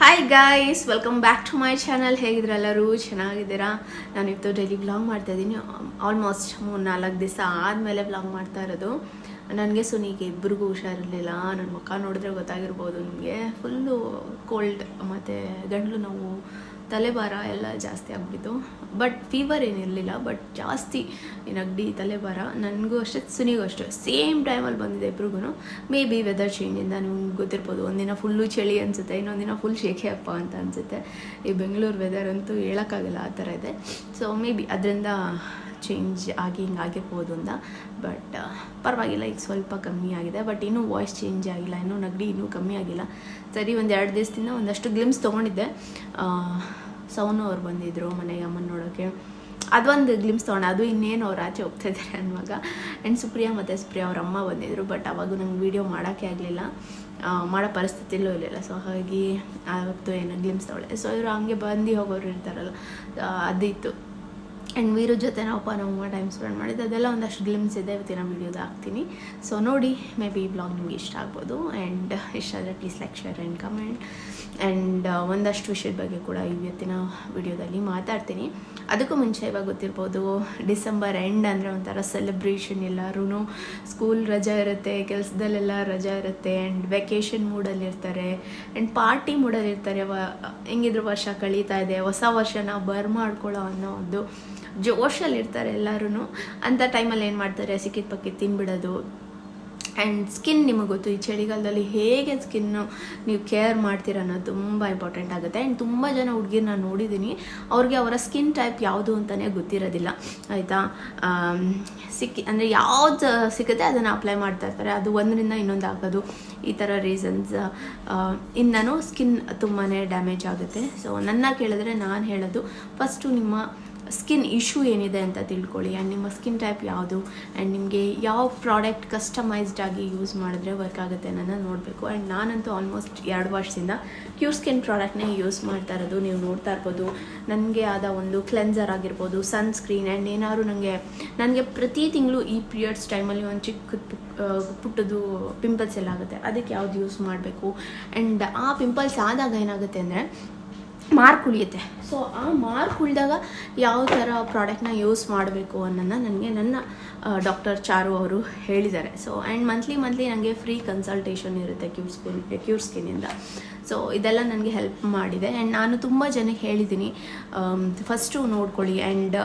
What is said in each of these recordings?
Hi guys welcome back to my channel ಹೇಗಿದ್ರೆ ಎಲ್ಲರೂ ಚೆನ್ನಾಗಿದ್ದೀರಾ? ನಾನು ಇವತ್ತು ಡೈಲಿ ಬ್ಲಾಗ್ ಮಾಡ್ತಾ ಇದ್ದೀನಿ. ಆಲ್ಮೋಸ್ಟ್ ಮೂರು ನಾಲ್ಕು ದಿವಸ ಆದಮೇಲೆ ಬ್ಲಾಗ್ ಮಾಡ್ತಾ ಇರೋದು. ನನಗೆ ಸುನಿಗೆ ಇಬ್ಬರಿಗೂ ಹುಷಾರಿರಲಿಲ್ಲ. ನನ್ನ ಮುಖ ನೋಡಿದ್ರೆ ಗೊತ್ತಾಗಿರ್ಬೋದು ನಿಮಗೆ. ಫುಲ್ಲು ಕೋಲ್ಡ್ ಮತ್ತು ಗಂಡಲು ನೋವು ತಲೆಭಾರ ಎಲ್ಲ ಜಾಸ್ತಿ ಆಗ್ಬಿಡ್ತು ಬಟ್ ಫೀವರ್ ಏನಿರಲಿಲ್ಲ ಬಟ್ ಜಾಸ್ತಿ ನಗಡಿ ತಲೆಭಾರ. ನನಗೂ ಅಷ್ಟೇ, ಸುನಿಗೂ ಅಷ್ಟೇ. ಸೇಮ್ ಟೈಮಲ್ಲಿ ಬಂದಿದೆ ಇಬ್ರಿಗೂ ಮೇ ಬಿ ವೆದರ್ ಚೇಂಜಿಂದ ನಿಮ್ಗೆ ಗೊತ್ತಿರ್ಬೋದು. ಒಂದಿನ ಫುಲ್ಲು ಚಳಿ ಅನಿಸುತ್ತೆ, ಇನ್ನೊಂದಿನ ಫುಲ್ ಶೇಖೆ ಅಪ್ಪ ಅಂತ ಅನಿಸುತ್ತೆ. ಈ ಬೆಂಗಳೂರು ವೆದರ್ ಅಂತೂ ಹೇಳೋಕ್ಕಾಗಲ್ಲ, ಆ ಥರ ಇದೆ. ಸೊ ಮೇ ಬಿ ಅದರಿಂದ ಚೇಂಜ್ ಆಗಿ ಹಿಂಗಾಗಿರ್ಬೋದು ಅಂತ. ಬಟ್ ಪರವಾಗಿಲ್ಲ, ಈಗ ಸ್ವಲ್ಪ ಕಮ್ಮಿ ಆಗಿದೆ. ಬಟ್ ಇನ್ನೂ ವಾಯ್ಸ್ ಚೇಂಜ್ ಆಗಿಲ್ಲ, ಇನ್ನೂ ನಗಡಿ ಇನ್ನೂ ಕಮ್ಮಿ ಆಗಿಲ್ಲ. ಸರಿ, ಒಂದು ಎರಡು ದಿವಸದಿಂದ ಒಂದಷ್ಟು ಗ್ಲಿಮ್ಸ್ ತೊಗೊಂಡಿದ್ದೆ. ಸೌನು ಅವ್ರು ಬಂದಿದ್ದರು ಮನೆಗೆ ಅಮ್ಮನ ನೋಡೋಕ್ಕೆ ಅದೊಂದು ಗ್ಲಿಮ್ಸ್ ತೊಗೊಂಡೆ. ಅದು ಇನ್ನೇನು ಅವ್ರು ಆಚೆ ಹೋಗ್ತಾ ಇದ್ದಾರೆ ಅನ್ನುವಾಗ. ಆ್ಯಂಡ್ ಸುಪ್ರಿಯಾ ಮತ್ತು ಸುಪ್ರಿಯಾ ಅವ್ರ ಅಮ್ಮ ಬಂದಿದ್ದರು ಬಟ್ ಅವಾಗ ನಂಗೆ ವೀಡಿಯೋ ಮಾಡೋಕ್ಕೆ ಆಗಲಿಲ್ಲ. ಮಾಡೋ ಪರಿಸ್ಥಿತಿಲೂ ಇರಲಿಲ್ಲ. ಸೊ ಹಾಗಾಗಿ ಆವತ್ತು ಏನೋ ಗ್ಲಿಮ್ಸ್ ತೊಗೊಳ್ಳೆ ಸೊ ಇವರು ಹಂಗೆ ಬಂದು ಹೋಗೋರು ಇರ್ತಾರಲ್ಲ. ಅದಿತ್ತು. ಆ್ಯಂಡ್ ವೀರು ಜೊತೆ ನಾವು ನಮ್ಮ ಟೈಮ್ ಸ್ಪೆಂಡ್ ಮಾಡಿದ್ದು, ಅದೆಲ್ಲ ಒಂದಷ್ಟು ಗ್ಲಿಮ್ಸ್ ಇದೆ ಇವತ್ತಿನ ವೀಡಿಯೋದ ಹಾಕ್ತೀನಿ. ಸೊ ನೋಡಿ ಮೇ ಬಿ ಈ ಬ್ಲಾಗ್ ನಿಮಗೆ ಇಷ್ಟ ಆಗ್ಬೋದು. ಆ್ಯಂಡ್ ಇಷ್ಟ ಆದರೆ please like share and comment and ಒಂದಷ್ಟು ವಿಷಯದ ಬಗ್ಗೆ ಕೂಡ ಇವತ್ತಿನ ವಿಡಿಯೋದಲ್ಲಿ ಮಾತಾಡ್ತೀನಿ. ಅದಕ್ಕೂ ಮುಂಚೆ ಇವಾಗ ಗೊತ್ತಿರ್ಬೋದು, ಡಿಸೆಂಬರ್ ಎಂಡ್ ಅಂದರೆ ಒಂಥರ ಸೆಲೆಬ್ರೇಷನ್ ಎಲ್ಲರೂ ಸ್ಕೂಲ್ ರಜಾ ಇರುತ್ತೆ, ಕೆಲಸದಲ್ಲೆಲ್ಲ ರಜಾ ಇರುತ್ತೆ ಆ್ಯಂಡ್ ವೆಕೇಷನ್ ಮೂಡಲ್ಲಿರ್ತಾರೆ ಆ್ಯಂಡ್ ಪಾರ್ಟಿ ಮೂಡಲ್ಲಿರ್ತಾರೆ ವ, ಹೆಂಗಿದ್ರು ವರ್ಷ ಕಳೀತಾ ಇದೆ, ಹೊಸ ವರ್ಷನ ಬರ್ ಮಾಡ್ಕೊಳ್ಳೋ ಅನ್ನೋ ಒಂದು ಜೋಶಲ್ಲಿ ಇರ್ತಾರೆ ಎಲ್ಲರೂ ಅಂಥ ಟೈಮಲ್ಲಿ ಏನು ಮಾಡ್ತಾರೆ? ಸಿಕ್ಕಿದ ಪಕ್ಕಿ ತಿನ್ಬಿಡೋದು. ಆ್ಯಂಡ್ ಸ್ಕಿನ್ ನಿಮಗೆ ಗೊತ್ತು, ಈ ಚಳಿಗಾಲದಲ್ಲಿ ಹೇಗೆ ಸ್ಕಿನ್ನು ನೀವು ಕೇರ್ ಮಾಡ್ತೀರ ಅನ್ನೋದು ತುಂಬ ಇಂಪಾರ್ಟೆಂಟ್ ಆಗುತ್ತೆ. ಆ್ಯಂಡ್ ತುಂಬ ಜನ ಹುಡುಗಿರ್ ನಾನು ನೋಡಿದ್ದೀನಿ ಅವ್ರಿಗೆ ಅವರ ಸ್ಕಿನ್ ಟೈಪ್ ಯಾವುದು ಅಂತಲೇ ಗೊತ್ತಿರೋದಿಲ್ಲ. ಆಯಿತಾ? ಸಿಕ್ಕಿ, ಅಂದರೆ ಯಾವ್ದು ಸಿಗುತ್ತೆ ಅದನ್ನು ಅಪ್ಲೈ ಮಾಡ್ತಾ ಇರ್ತಾರೆ. ಅದು ಒಂದರಿಂದ ಇನ್ನೊಂದು ಆಗೋದು. ಈ ಥರ ರೀಸನ್ಸ್ ಇನ್ನೂ ಸ್ಕಿನ್ ತುಂಬಾ ಡ್ಯಾಮೇಜ್ ಆಗುತ್ತೆ. ಸೊ ನನ್ನ ಕೇಳಿದ್ರೆ ನಾನು ಹೇಳೋದು ಫಸ್ಟು ನಿಮ್ಮ ಸ್ಕಿನ್ ಇಶ್ಯೂ ಏನಿದೆ ಅಂತ ತಿಳ್ಕೊಳ್ಳಿ. ಆ್ಯಂಡ್ ನಿಮ್ಮ ಸ್ಕಿನ್ ಟೈಪ್ ಯಾವುದು? ಆ್ಯಂಡ್ ನಿಮಗೆ ಯಾವ ಪ್ರಾಡಕ್ಟ್ ಕಸ್ಟಮೈಸ್ಡ್ ಆಗಿ ಯೂಸ್ ಮಾಡಿದ್ರೆ ವರ್ಕ್ ಆಗುತ್ತೆ ಅನ್ನೋದನ್ನ ನೋಡಬೇಕು. ಆ್ಯಂಡ್ ನಾನಂತೂ ಆಲ್ಮೋಸ್ಟ್ ಎರಡು ವರ್ಷದಿಂದ ಕ್ಯೂರ್ ಸ್ಕಿನ್ ಪ್ರಾಡಕ್ಟ್ನೇ ಯೂಸ್ ಮಾಡ್ತಾ ಇರೋದು. ನೀವು ನೋಡ್ತಾ ಇರ್ಬೋದು, ನನಗೆ ಆದ ಒಂದು ಕ್ಲೆನ್ಸರ್ ಆಗಿರ್ಬೋದು ಸನ್ಸ್ಕ್ರೀನ್ ಆ್ಯಂಡ್ ಏನಾದ್ರು ನನಗೆ ನನಗೆ ಪ್ರತಿ ತಿಂಗಳು ಈ ಪೀರಿಯಡ್ಸ್ ಟೈಮಲ್ಲಿ ಒಂದು ಚಿಕ್ಕ ಪುಟ್ಟದು ಪಿಂಪಲ್ಸ್ ಎಲ್ಲ ಆಗುತ್ತೆ. ಅದಕ್ಕೆ ಯಾವ್ದು ಯೂಸ್ ಮಾಡಬೇಕು? ಆ್ಯಂಡ್ ಆ ಪಿಂಪಲ್ಸ್ ಆದಾಗ ಏನಾಗುತ್ತೆ ಅಂದರೆ ಮಾರ್ಕ್ ಉಳಿಯುತ್ತೆ. ಸೊ ಆ ಮಾರ್ಕ್ ಉಳಿದಾಗ ಯಾವ ಥರ ಪ್ರಾಡಕ್ಟ್ನ ಯೂಸ್ ಮಾಡಬೇಕು ಅನ್ನೋದನ್ನ ನನಗೆ ನನ್ನ ಡಾಕ್ಟರ್ ಚಾರು ಅವರು ಹೇಳಿದ್ದಾರೆ. ಸೊ ಆ್ಯಂಡ್ ಮಂತ್ಲಿ ಮಂತ್ಲಿ ನನಗೆ ಫ್ರೀ ಕನ್ಸಲ್ಟೇಷನ್ ಇರುತ್ತೆ ಕ್ಯೂರ್ ಸ್ಕಿನ್ ಕ್ಯೂರ್ ಸ್ಕಿನ್ನಿಂದ ಸೊ ಇದೆಲ್ಲ ನನಗೆ ಹೆಲ್ಪ್ ಮಾಡಿದೆ. ಆ್ಯಂಡ್ ನಾನು ತುಂಬ ಜನಕ್ಕೆ ಹೇಳಿದ್ದೀನಿ ಫಸ್ಟು ನೋಡ್ಕೊಳ್ಳಿ. ಆ್ಯಂಡ್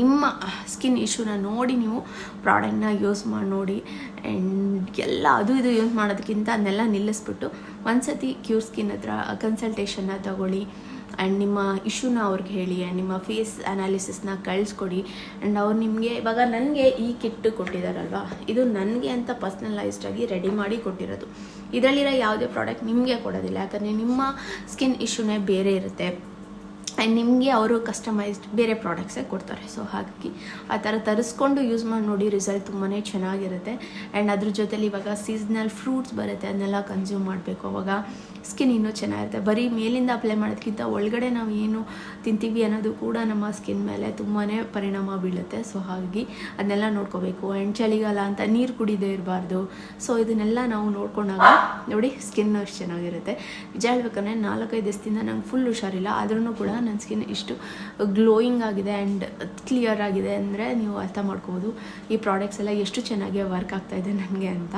ನಿಮ್ಮ ಸ್ಕಿನ್ ಇಶ್ಯೂನ ನೋಡಿ ನೀವು ಪ್ರಾಡಕ್ಟ್ನ ಯೂಸ್ ಮಾಡಿ ನೋಡಿ. ಆ್ಯಂಡ್ ಎಲ್ಲ ಅದು ಇದು ಯೂಸ್ ಮಾಡೋದಕ್ಕಿಂತ ಅದನ್ನೆಲ್ಲ ನಿಲ್ಲಿಸ್ಬಿಟ್ಟು ಒಂದ್ಸತಿ ಕ್ಯೂರ್ ಸ್ಕಿನ್ ಹತ್ರ ಕನ್ಸಲ್ಟೇಷನ್ನ ತಗೊಳ್ಳಿ. ಆ್ಯಂಡ್ ನಿಮ್ಮ ಇಶ್ಯೂನ ಅವ್ರಿಗೆ ಹೇಳಿ ಆ್ಯಂಡ್ ನಿಮ್ಮ ಫೇಸ್ ಅನಾಲಿಸಿಸ್ನ ಕಳಿಸ್ಕೊಡಿ. ಆ್ಯಂಡ್ ಅವ್ರು ನಿಮಗೆ, ಇವಾಗ ನನಗೆ ಈ ಕಿಟ್ಟು ಕೊಟ್ಟಿದ್ದಾರಲ್ವ ಇದು ನನಗೆ ಅಂತ ಪರ್ಸ್ನಲೈಸ್ಡ್ ಆಗಿ ರೆಡಿ ಮಾಡಿ ಕೊಟ್ಟಿರೋದು. ಇದರಲ್ಲಿರೋ ಯಾವುದೇ ಪ್ರಾಡಕ್ಟ್ ನಿಮಗೆ ಕೊಡೋದಿಲ್ಲ. ಯಾಕಂದರೆ ನಿಮ್ಮ ಸ್ಕಿನ್ ಇಶ್ಯೂನೇ ಬೇರೆ ಇರುತ್ತೆ. ಆ್ಯಂಡ್ ನಿಮಗೆ ಅವರು ಕಸ್ಟಮೈಸ್ಡ್ ಬೇರೆ ಪ್ರಾಡಕ್ಟ್ಸೇ ಕೊಡ್ತಾರೆ. ಸೊ ಹಾಗಾಗಿ ಆ ಥರ ತರಿಸ್ಕೊಂಡು ಯೂಸ್ ಮಾಡಿ ನೋಡಿ ರಿಸಲ್ಟ್ ತುಂಬಾ ಚೆನ್ನಾಗಿರುತ್ತೆ. ಆ್ಯಂಡ್ ಅದ್ರ ಜೊತೆಲಿ ಇವಾಗ ಸೀಸ್ನಲ್ ಫ್ರೂಟ್ಸ್ ಬರುತ್ತೆ, ಅದನ್ನೆಲ್ಲ ಕನ್ಸ್ಯೂಮ್ ಮಾಡಬೇಕು. ಅವಾಗ ಸ್ಕಿನ್ ಇನ್ನೂ ಚೆನ್ನಾಗಿರುತ್ತೆ. ಬರೀ ಮೇಲಿಂದ ಅಪ್ಲೈ ಮಾಡೋದಕ್ಕಿಂತ ಒಳಗಡೆ ನಾವು ಏನು ತಿಂತೀವಿ ಅನ್ನೋದು ಕೂಡ ನಮ್ಮ ಸ್ಕಿನ್ ಮೇಲೆ ತುಂಬಾ ಪರಿಣಾಮ ಬೀಳುತ್ತೆ. ಸೊ ಹಾಗಾಗಿ ಅದನ್ನೆಲ್ಲ ನೋಡ್ಕೋಬೇಕು. ಆ್ಯಂಡ್ ಚಳಿಗಾಲ ಅಂತ ನೀರು ಕುಡಿದೇ ಇರಬಾರ್ದು. ಸೊ ಇದನ್ನೆಲ್ಲ ನಾವು ನೋಡ್ಕೊಂಡಾಗ ನೋಡಿ ಸ್ಕಿನ್ ಅಷ್ಟು ಚೆನ್ನಾಗಿರುತ್ತೆ. ನಿಜ ಹೇಳ್ಬೇಕಂದ್ರೆ ನಾಲ್ಕೈದು ದಿವಸದಿಂದ ನಂಗೆ ಫುಲ್ ಹುಷಾರಿಲ್ಲ. ಆದ್ರೂ ಕೂಡ ನನ್ನ ಸ್ಕಿನ್ ಇಷ್ಟು ಗ್ಲೋಯಿಂಗ್ ಆಗಿದೆ ಆ್ಯಂಡ್ ಕ್ಲಿಯರ್ ಆಗಿದೆ ಅಂದರೆ ನೀವು ಅರ್ಥ ಮಾಡ್ಕೋಬೋದು. ಈ ಪ್ರಾಡಕ್ಟ್ಸ್ ಎಲ್ಲ ಎಷ್ಟು ಚೆನ್ನಾಗಿ ವರ್ಕ್ ಆಗ್ತಾ ಇದೆ ನನಗೆ ಅಂತ.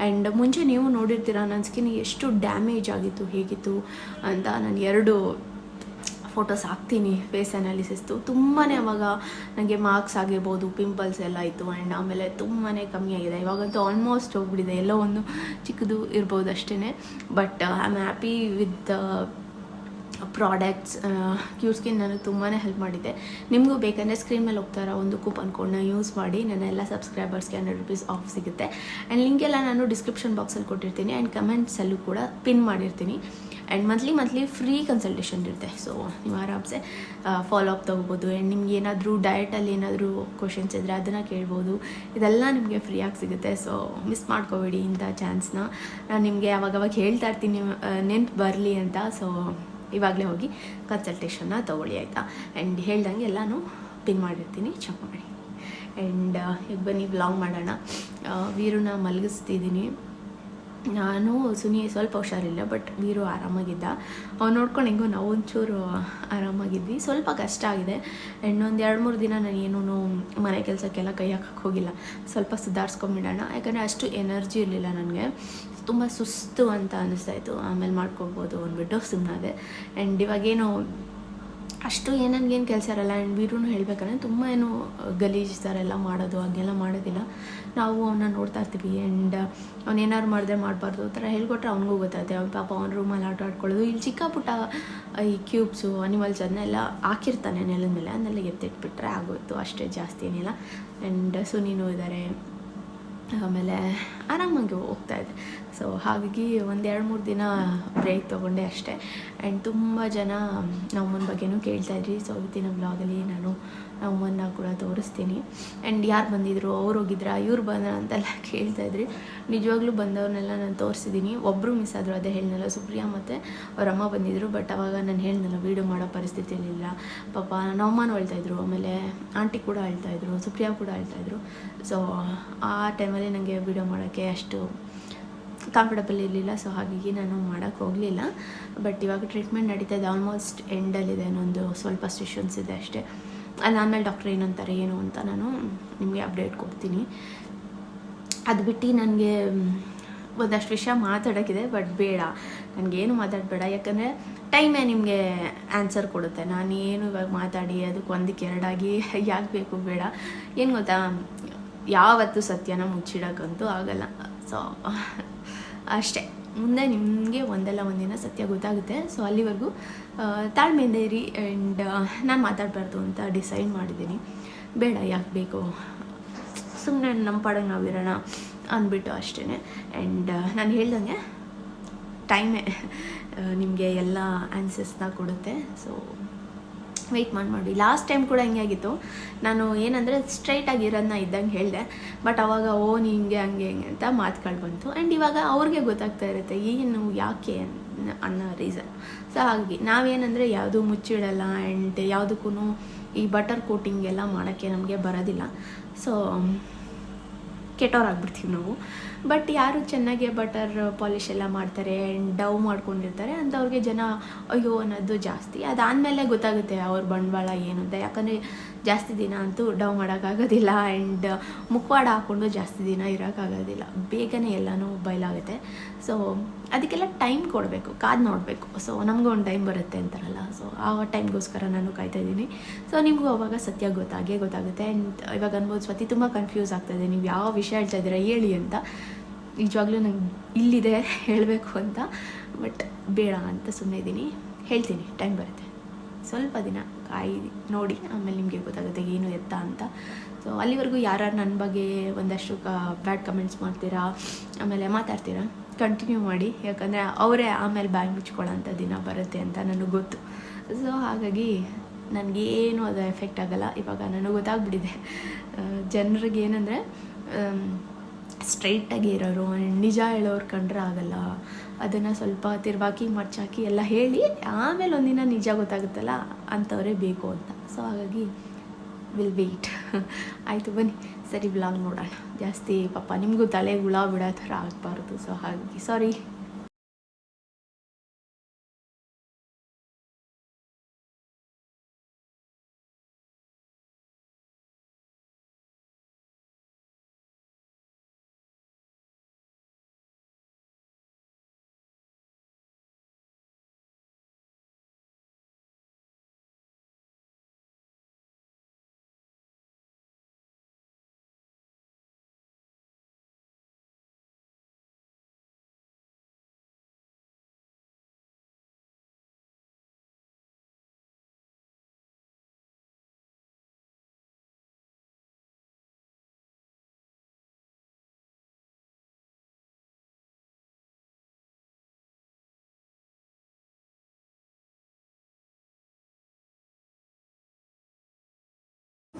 ಆ್ಯಂಡ್ ಮುಂಚೆ ನೀವು ನೋಡಿರ್ತೀರ, ನನ್ನ ಸ್ಕಿನ್ ಎಷ್ಟು ಡ್ಯಾಮೇಜ್ ಆಗಿತ್ತು, ಹೇಗಿತ್ತು ಅಂತ ನಾನು ಎರಡು ಫೋಟೋಸ್ ಹಾಕ್ತೀನಿ ಫೇಸ್ ಅನಾಲಿಸಿಸ್ತು ತುಂಬಾ ಅವಾಗ ನನಗೆ ಮಾರ್ಕ್ಸ್ ಆಗಿರ್ಬೋದು ಪಿಂಪಲ್ಸ್ ಎಲ್ಲ ಇತ್ತು ಆ್ಯಂಡ್ ಆಮೇಲೆ ತುಂಬಾ ಕಮ್ಮಿ ಆಗಿದೆ. ಇವಾಗಂತೂ ಆಲ್ಮೋಸ್ಟ್ ಹೋಗ್ಬಿಟ್ಟಿದೆ, ಎಲ್ಲೋ ಒಂದು ಚಿಕ್ಕದು ಇರ್ಬೋದು ಅಷ್ಟೇ but I am happy with products cure skin ನನಗೆ ತುಂಬಾ ಹೆಲ್ಪ್ ಮಾಡಿದೆ. ನಿಮಗೂ ಬೇಕಂದರೆ ಸ್ಕ್ರೀನ್ ಮೇಲೆ ಹೋಗ್ತಾರ ಒಂದು ಕೂಪನ್ ಕೋಡ್ನ ಯೂಸ್ ಮಾಡಿ, ನನ್ನ ಎಲ್ಲ ಸಬ್ಸ್ಕ್ರೈಬರ್ಸ್ಗೆ ಹಂಡ್ರೆಡ್ ರುಪೀಸ್ ಆಫ್ ಸಿಗುತ್ತೆ. ಆ್ಯಂಡ್ ಲಿಂಕ್ ಎಲ್ಲ ನಾನು ಡಿಸ್ಕ್ರಿಪ್ಷನ್ ಬಾಕ್ಸಲ್ಲಿ ಕೊಟ್ಟಿರ್ತೀನಿ ಆ್ಯಂಡ್ ಕಮೆಂಟ್ಸಲ್ಲೂ ಕೂಡ ಪಿನ್ ಮಾಡಿರ್ತೀನಿ. And monthly monthly free consultation ಇರುತ್ತೆ. ಸೊ ನೀವು ಆರಾಮ್ಸೆ ಫಾಲೋ ಅಪ್ ತೊಗೋಬೋದು. ಆ್ಯಂಡ್ ನಿಮ್ಗೆ ಏನಾದರೂ ಡಯಟಲ್ಲಿ ಏನಾದರೂ ಕ್ವಶನ್ಸ್ ಇದ್ದರೆ ಅದನ್ನು ಕೇಳ್ಬೋದು. ಇದೆಲ್ಲ ನಿಮಗೆ ಫ್ರೀಯಾಗಿ ಸಿಗುತ್ತೆ. ಸೊ ಮಿಸ್ ಮಾಡ್ಕೋಬೇಡಿ ಇಂಥ ಚಾನ್ಸ್ನ ನಾನು ನಿಮಗೆ ಅವಾಗವಾಗ ಹೇಳ್ತಾ ಇರ್ತೀನಿ ನೆನ್ಪು ಬರಲಿ ಅಂತ. ಸೊ ಇವಾಗಲೇ ಹೋಗಿ ಕನ್ಸಲ್ಟೇಷನ್ನ ತೊಗೊಳ್ಳಿ ಆಯಿತಾ? ಆ್ಯಂಡ್ ಹೇಳ್ದಂಗೆ ಎಲ್ಲನೂ ಪಿನ್ ಮಾಡಿರ್ತೀನಿ ಚೆಕ್ ಮಾಡಿ. ಆ್ಯಂಡ್ ಈಗ ಬನ್ನಿ ಬ್ಲಾಗ್ ಮಾಡೋಣ. ವೀರನ್ನ ವೀರುನ ಮಲಗಿಸ್ತಿದ್ದೀನಿ. ನಾನು ಸುನಿ ಸ್ವಲ್ಪ ಹುಷಾರಿಲ್ಲ ಬಟ್ ವೀರು ಆರಾಮಾಗಿದ್ದ. ಅವ್ನು ನೋಡ್ಕೊಂಡು ಹೆಂಗೋ ನಾವು ಒಂಚೂರು ಆರಾಮಾಗಿದ್ವಿ. ಸ್ವಲ್ಪ ಕಷ್ಟ ಆಗಿದೆ. ಇನ್ನೊಂದು ಎರಡು ಮೂರು ದಿನ ನಾನು ಏನೂ ಮನೆ ಕೆಲಸಕ್ಕೆಲ್ಲ ಕೈ ಹಾಕಕ್ಕೆ ಹೋಗಿಲ್ಲ. ಸ್ವಲ್ಪ ಸುಧಾರಿಸ್ಕೊಂಬಿಡೋಣ. ಯಾಕಂದರೆ ಅಷ್ಟು ಎನರ್ಜಿ ಇರಲಿಲ್ಲ ನನಗೆ. ತುಂಬ ಸುಸ್ತು ಅಂತ ಅನ್ನಿಸ್ತಾ ಇತ್ತು ಆಮೇಲೆ ಮಾಡ್ಕೊಬೋದು ಅಂದ್ಬಿಟ್ಟು ಸುಮ್ಮನಾದೆ ಆ್ಯಂಡ್ ಇವಾಗೇನು ಅಷ್ಟು ಏನು ನನಗೇನು ಕೆಲಸ ಇರಲ್ಲ. ಆ್ಯಂಡ್ ವೀರೂ ಹೇಳಬೇಕಂದ್ರೆ ತುಂಬ ಏನು ಗಲೀಜ್ ಥರ ಎಲ್ಲ ಮಾಡೋದು, ಹಾಗೆಲ್ಲ ಮಾಡೋದಿಲ್ಲ. ನಾವು ಅವನ್ನ ನೋಡ್ತಾ ಇರ್ತೀವಿ. ಆ್ಯಂಡ್ ಅವ್ನು ಮಾಡಿದ್ರೆ ಮಾಡಬಾರ್ದು ಆ ಥರ ಹೇಳ್ಕೊಟ್ರೆ ಅವ್ನಿಗೂ ಗೊತ್ತಾಗುತ್ತೆ. ಅವ್ನು ಪಾಪ ಅವ್ನ ರೂಮಲ್ಲಿ ಆಟ ಆಡ್ಕೊಳ್ಳೋದು. ಇಲ್ಲಿ ಚಿಕ್ಕ ಪುಟ್ಟ ಈ ಕ್ಯೂಬ್ಸು, ಅನಿಮಲ್ಸ್ ಅದನ್ನೆಲ್ಲ ಹಾಕಿರ್ತಾನೆ ನೆಲದ ಮೇಲೆ. ಅದನ್ನೆಲ್ಲ ಎತ್ತಿಟ್ಬಿಟ್ರೆ ಆಗೋಯ್ತು. ಅಷ್ಟೇ ಜಾಸ್ತಿ ಏನಿಲ್ಲ. ಆ್ಯಂಡ್ ಸುನೀನು ಇದ್ದಾರೆ ಆಮೇಲೆ ಆರಾಮಾಗಿ ಹೋಗ್ತಾ ಇದೆ ಸೊ ಹಾಗಾಗಿ ಒಂದು ಎರಡು ಮೂರು ದಿನ ಬ್ರೇಕ್ ತೊಗೊಂಡೆ ಅಷ್ಟೇ. ಆ್ಯಂಡ್ ತುಂಬ ಜನ ನಮ್ಮನ ಬಗ್ಗೆನೂ ಕೇಳ್ತಾ ಇದ್ರಿ. ಸೊ ಇವತ್ತಿನ ಬ್ಲಾಗಲ್ಲಿ ನಾನು ನಮ್ಮನ್ನ ಕೂಡ ತೋರಿಸ್ತೀನಿ. ಆ್ಯಂಡ್ ಯಾರು ಬಂದಿದ್ರು, ಅವ್ರು ಹೋಗಿದ್ರಾ, ಇವ್ರು ಬಂದ್ರ ಅಂತೆಲ್ಲ ಕೇಳ್ತಾ ಇದ್ರಿ. ನಿಜವಾಗ್ಲೂ ಬಂದವ್ರನ್ನೆಲ್ಲ ನಾನು ತೋರಿಸಿದ್ದೀನಿ ಒಬ್ಬರು ಮಿಸ್ ಆದರು, ಅದೇ ಹೇಳಿದ್ನಲ್ಲ ಸುಪ್ರಿಯಾ ಮತ್ತು ಅವರಮ್ಮ ಬಂದಿದ್ದರು ಬಟ್ ಅವಾಗ ನಾನು ಹೇಳಿದ್ನಲ್ಲ ವೀಡಿಯೋ ಮಾಡೋ ಪರಿಸ್ಥಿತಿಯಲ್ಲಿಲ್ಲ. ಪಾಪ ನಮ್ಮಮ್ಮನೂ ಅಳ್ತಾಯಿದ್ರು ಆಮೇಲೆ ಆಂಟಿ ಕೂಡ ಅಳ್ತಾಯಿದ್ರು ಸುಪ್ರಿಯಾ ಕೂಡ ಅಳ್ತಾಯಿದ್ರು ಸೊ ಆ ಟೈಮಲ್ಲಿ ನನಗೆ ವೀಡಿಯೋ ಮಾಡೋಕ್ಕೆ ಅಷ್ಟು ಕಂಫರ್ಟಬಲ್ ಇರಲಿಲ್ಲ. ಸೊ ಹಾಗಾಗಿ ನಾನು ಮಾಡೋಕ್ಕೆ ಹೋಗಲಿಲ್ಲ. ಬಟ್ ಇವಾಗ ಟ್ರೀಟ್ಮೆಂಟ್ ನಡೀತಾ ಇದೆ ಆಲ್ಮೋಸ್ಟ್ ಎಂಡಲ್ಲಿದೆ ನನ್ನೊಂದು ಸ್ವಲ್ಪ ಸೆಷನ್ಸ್ ಇದೆ ಅಷ್ಟೇ. ಅದಾದಮೇಲೆ ಡಾಕ್ಟ್ರ್ ಏನಂತಾರೆ, ಏನು ಅಂತ ನಾನು ನಿಮಗೆ ಅಪ್ಡೇಟ್ ಕೊಡ್ತೀನಿ. ಅದು ಬಿಟ್ಟು ನನಗೆ, ಒಂದಷ್ಟು ವಿಷಯ ಮಾತಾಡೋಕ್ಕಿದೆ ಬಟ್ ಬೇಡ. ನನಗೇನು ಮಾತಾಡಬೇಡ. ಯಾಕಂದರೆ ಟೈಮೇ ನಿಮಗೆ ಆನ್ಸರ್ ಕೊಡುತ್ತೆ. ನಾನು ಏನು ಇವಾಗ ಮಾತಾಡಿ, ಅದಕ್ಕೆ ಒಂದಕ್ಕೆ ಎರಡಾಗಿ ಯಾಕೆ ಬೇಕು ಬೇಡ. ಏನು ಗೊತ್ತಾ? ಯಾವತ್ತೂ ಸತ್ಯನ ಮುಚ್ಚಿಡೋಕ್ಕಂತೂ ಆಗಲ್ಲ. ಸೊ ಅಷ್ಟೇ. ಮುಂದೆ ನಿಮಗೆ ಒಂದಲ್ಲ ಒಂದಿನ ಸತ್ಯ ಗೊತ್ತಾಗುತ್ತೆ. ಸೊ ಅಲ್ಲಿವರೆಗೂ ತಾಳ್ಮೆಯಿಂದ ಇರಿ ಆ್ಯಂಡ್ ನಾನು ಮಾತಾಡಬಾರ್ದು ಅಂತ ಡಿಸೈಡ್ ಮಾಡಿದ್ದೀನಿ. ಬೇಡ, ಯಾಕೆ ಬೇಕು? ಸುಮ್ಮನೆ ನಮ್ಮ ಪಾಡಂಗೆ ನಾವಿರೋಣ ಅಂದ್ಬಿಟ್ಟು ಅಷ್ಟೇ ಆ್ಯಂಡ್ ನಾನು ಹೇಳ್ದಂಗೆ ಟೈಮೇ ನಿಮಗೆ ಎಲ್ಲ ಆನ್ಸರ್ಸ್ನ ಕೊಡುತ್ತೆ. ಸೊ ವೆಯ್ಟ್ ಮಾಡಿ ಮಾಡಿ. ಲಾಸ್ಟ್ ಟೈಮ್ ಕೂಡ ಹಂಗೆ ಆಗಿತ್ತು. ನಾನು ಏನಂದರೆ ಸ್ಟ್ರೈಟಾಗಿ ಇರೋದನ್ನ ಇದ್ದಂಗೆ ಹೇಳಿದೆ. ಬಟ್ ಅವಾಗ, ಓ, ನೀ ಹಿಂಗೆ, ಹಂಗೆ, ಹಿಂಗೆ ಅಂತ ಮಾತುಗಳು ಬಂತು. ಆ್ಯಂಡ್ ಇವಾಗ ಅವ್ರಿಗೆ ಗೊತ್ತಾಗ್ತಾ ಇರುತ್ತೆ, ಏನು, ಯಾಕೆ ಅನ್- ಅನ್ನೋ ರೀಸನ್ ಸೊ ಹಾಗಾಗಿ ನಾವೇನಂದರೆ ಯಾವುದು ಮುಚ್ಚಿಡಲ್ಲ ಆ್ಯಂಡ್ ಯಾವುದಕ್ಕೂ ಈ ಬಟರ್ ಕೋಟಿಂಗ್ ಎಲ್ಲ ಮಾಡೋಕ್ಕೆ ನಮಗೆ ಬರೋದಿಲ್ಲ. ಸೊ ಕೆಟ್ಟವ್ರಾಗ್ಬಿಡ್ತೀವಿ ನಾವು. ಬಟ್ ಯಾರು ಚೆನ್ನಾಗಿ ಬಟರ್ ಪಾಲಿಶ್ ಎಲ್ಲ ಮಾಡ್ತಾರೆ ಆ್ಯಂಡ್ ಡವ್ ಮಾಡ್ಕೊಂಡಿರ್ತಾರೆ ಅಂತ ಅವ್ರಿಗೆ ಜನ, ಅಯ್ಯೋ, ಅನ್ನೋದು ಜಾಸ್ತಿ. ಅದಾದಮೇಲೆ ಗೊತ್ತಾಗುತ್ತೆ ಅವ್ರ ಬಂಡವಾಳ ಏನು ಅಂತ. ಯಾಕಂದರೆ ಜಾಸ್ತಿ ದಿನ ಅಂತೂ ಡೌನ್ ಮಾಡೋಕ್ಕಾಗೋದಿಲ್ಲ ಆ್ಯಂಡ್ ಮುಖವಾಡ ಹಾಕ್ಕೊಂಡು ಜಾಸ್ತಿ ದಿನ ಇರೋಕ್ಕಾಗೋದಿಲ್ಲ. ಬೇಗನೆ ಎಲ್ಲನೂ ಬಯಲಾಗುತ್ತೆ. ಸೊ ಅದಕ್ಕೆಲ್ಲ ಟೈಮ್ ಕೊಡಬೇಕು, ಕಾದು ನೋಡಬೇಕು. ಸೊ ನಮಗೂ ಒಂದು ಟೈಮ್ ಬರುತ್ತೆ ಅಂತಾರಲ್ಲ. ಸೊ ಆ ಟೈಮ್ಗೋಸ್ಕರ ನಾನು ಕಾಯ್ತಾ ಇದ್ದೀನಿ. ಸೊ ನಿಮಗೂ ಅವಾಗ ಸತ್ಯ ಗೊತ್ತಾಗೇ, ಗೊತ್ತಾಗುತ್ತೆ. ಆ್ಯಂಡ್ ಇವಾಗ ಅನ್ಬೋದು ಸ್ವತಿ, ತುಂಬ ಕನ್ಫ್ಯೂಸ್ ಆಗ್ತಾಯಿದೆ ನೀವು ಯಾವ ವಿಷಯ ಹೇಳ್ತಾ ಇದ್ದೀರಾ ಹೇಳಿ ಅಂತ. ನಿಜವಾಗ್ಲೂ ನಂಗೆ ಇಲ್ಲಿದೆ ಹೇಳಬೇಕು ಅಂತ. ಬಟ್ ಬೇಡ ಅಂತ ಸುಮ್ಮನೆ ಇದ್ದೀನಿ. ಹೇಳ್ತೀನಿ ಟೈಮ್ ಬರುತ್ತೆ. ಸ್ವಲ್ಪ ದಿನ. ಕಾಯಿ ನೋಡಿ ಆಮೇಲೆ ನಿಮಗೆ ಗೊತ್ತಾಗುತ್ತೆ ಏನು ಎತ್ತ ಅಂತ. ಸೊ ಅಲ್ಲಿವರೆಗೂ ಯಾರ್ಯಾರು ನನ್ನ ಬಗ್ಗೆ ಒಂದಷ್ಟು ಕ ಬ್ಯಾಡ್ ಕಮೆಂಟ್ಸ್ ಮಾಡ್ತೀರಾ, ಆಮೇಲೆ ಮಾತಾಡ್ತೀರಾ ಕಂಟಿನ್ಯೂ ಮಾಡಿ. ಯಾಕಂದರೆ ಅವರೇ ಆಮೇಲೆ ಬಾಯಿ ಮುಚ್ಕೊಳ್ಳೋಂಥ ದಿನ ಬರುತ್ತೆ ಅಂತ ನನಗೆ ಗೊತ್ತು. ಸೊ ಹಾಗಾಗಿ ನನಗೇನು ಅದು ಎಫೆಕ್ಟ್ ಆಗಲ್ಲ. ಇವಾಗ ನನಗೆ ಗೊತ್ತಾಗ್ಬಿಟ್ಟಿದೆ. ಜನರಿಗೆ ಏನಂದರೆ ಸ್ಟ್ರೈಟಾಗಿ ಇರೋರು, ನಿಜ ಹೇಳೋರು ಕಂಡ್ರೆ ಆಗಲ್ಲ. ಅದನ್ನು ಸ್ವಲ್ಪ ತಿರ್ವಾಕಿ, ಮರ್ಚಾಕಿ ಎಲ್ಲ ಹೇಳಿ ಆಮೇಲೆ ಒಂದಿನ ನಿಜ ಗೊತ್ತಾಗುತ್ತಲ್ಲ ಅಂಥವರೇ ಬೇಕು ಅಂತ. ಸೊ ಹಾಗಾಗಿ ವಿಲ್ ವೇಟ್ ಆಯಿತು ಬನ್ನಿ, ಸರಿ ಬ್ಲಾಗ್ ನೋಡೋಣ. ಜಾಸ್ತಿ ಪಾಪ ನಿಮಗೂ ತಲೆ ಹುಳ ಬಿಡೋ ಥರ ಆಗಬಾರ್ದು. ಸೊ ಹಾಗಾಗಿ ಸಾರಿ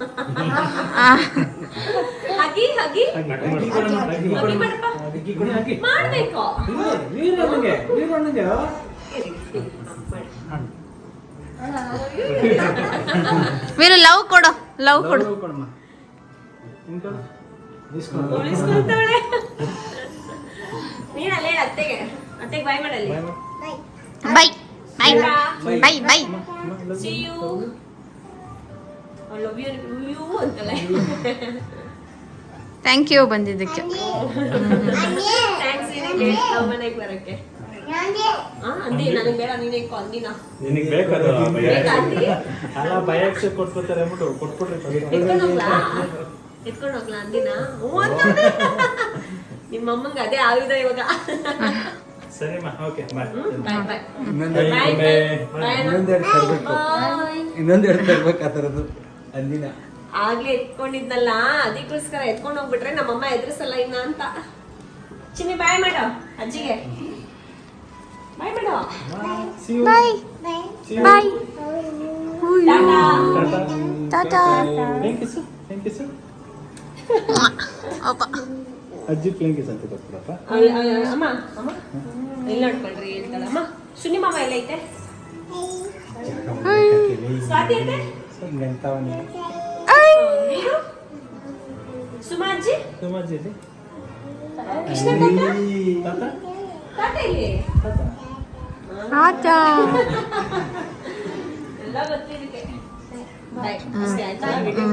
ಹಗಿ ಹಗಿ. ಮಾಡ್ಬೇಕು. ವೀರು ಲವ್ ಕೊಡು ಲವ್ ಕೊಡು. ಉಳಿಸ್ಕೊಂತಾಳೆ ನೀನಲ್ಲೇ ಅತ್ತೆಗೆ. ಅತ್ತೆಗೆ bye ಮಾಡಲ್ಲಿ. Bye bye bye bye see you love you you ಅಂತಲ್ಲ ಥ್ಯಾಂಕ್ ಯು ಬಂದಿದ್ದಕ್ಕೆ. ಥ್ಯಾಂಕ್ಸ್ ನಿನಗೆ ಮನೆಗೆ ಬರಕ್ಕೆ. ಹಾ ಅಂದಿ ನನಗೆ ಬೇಡ ನೀನೇ ಅಂದಿನ. ನಿನಗೆ ಬೇಕದು ಅಲ್ಲ ಬಯಕ್ಷೆ ಕೊಟ್ಬಿಡ್ತಾರೆ ಅಂದ್ಬಿಟ್ಟು ಕೊಟ್ಬಿಡ್ರಿ ಎತ್ಕೊಂಡು ಹೋಗ್ಲಾ? ಅಂದಿನ? ನಿಮ್ಮ ಅಮ್ಮಂಗೆ ಅದೇ ಆಯುಧ ಇವಾಗ. ಸರಿಮ್ಮ ಓಕೆ ಬಾಯ್. Bye bye. ಇನ್ನೊಂದೆರಡು ತರಬೇಕು ಇನ್ನೊಂದೆರಡು ಆ ಥರದ್ದು. ಅಂದಿನ. ಆಗ್ಲೇ ಎತ್ಕೊಂಡಿದ್ನಲ್ಲ ಅದಕ್ಕೋಸ್ಕರ ಎತ್ಕೊಂಡು ಹೋಗ್ಬಿಟ್ರೆ ನಮ್ಮಮ್ಮ ಎದುರಿಸಲ್ಲ ಇನ್ನ ಅಂತ. ಚಿನ್ನಿ ಬಾಯ್ ಮಾಡೋ ಅಜ್ಜಿಗೆ. ಬಾಯ್ ಮಾಡೋ. ಬೈ ಬೈ ಟಾಟಾ ಟಾಟಾ ಪ್ಲೇನ್ ಕಿಸ್ಸು ಪ್ಲೇನ್ ಕಿಸ್ಸು ಅಪ್ಪ ಅಜ್ಜಿ ಪ್ಲೇನ್ ಕಿಸ್ ಅಂತ ಅವ್ಳ್- ಅಮ್ಮ ಅಮ್ಮ. ಇಲ್ಲಿ ನೋಡ್ಕೊಳ್ರಿ ಹೇಳ್ತಾಳ. ಅಮ್ಮ ಸುನಿ ಮಾಮ ಎಲ್ಲ ಐತೆ ಸ್ವಾತಿ ಐತೆ ಹಿಂಗಂತವನೇ ನೀರು ಸುಮಾ ಅಜ್ಜಿ ಸುಮಾಜಿ ಇಲ್ಲಿ ಕೃಷ್ಣ ತಾತ ತಾತ ತಾತ ಇಲ್ಲಿ ತಾತ ಆಟಾ ಎಲ್ಲ ಗೊತ್ತಿದ್ದಕ್ಕೆ ಬಾಯ್ ಅಷ್ಟೇ ಆಯ್ತಾ ವಿಡಿಯೋ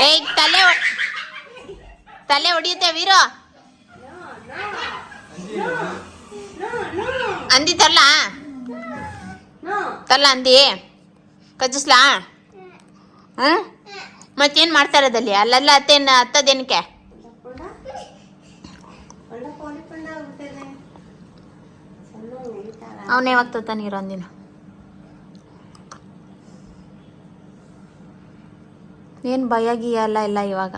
ಏಯ್ ತಲೆ ಹೊಡ್- ತಲೆ ಹೊಡಿಯುತ್ತೆ ವೀರು ಅಂದಿ ತರ್ಲ ತರ್ಲ ಅಂದಿ ಕಜ್ಜಿಸ್ಲಾ ಹ್ಞೂ ಮತ್ತೇನು ಮಾಡ್ತಾ ಅದಲ್ಲಿ ಅಲ್ಲೆಲ್ಲ ಅತ್ತೇನು, ಅತ್ತದೇನಕ್ಕೆ? ಅವನೇ ಯಾವಾಗ ನೀರು ಅಂದಿನ ಏನು ಭಯ ಗಿಯ ಎಲ್ಲ ಇಲ್ಲ ಇವಾಗ.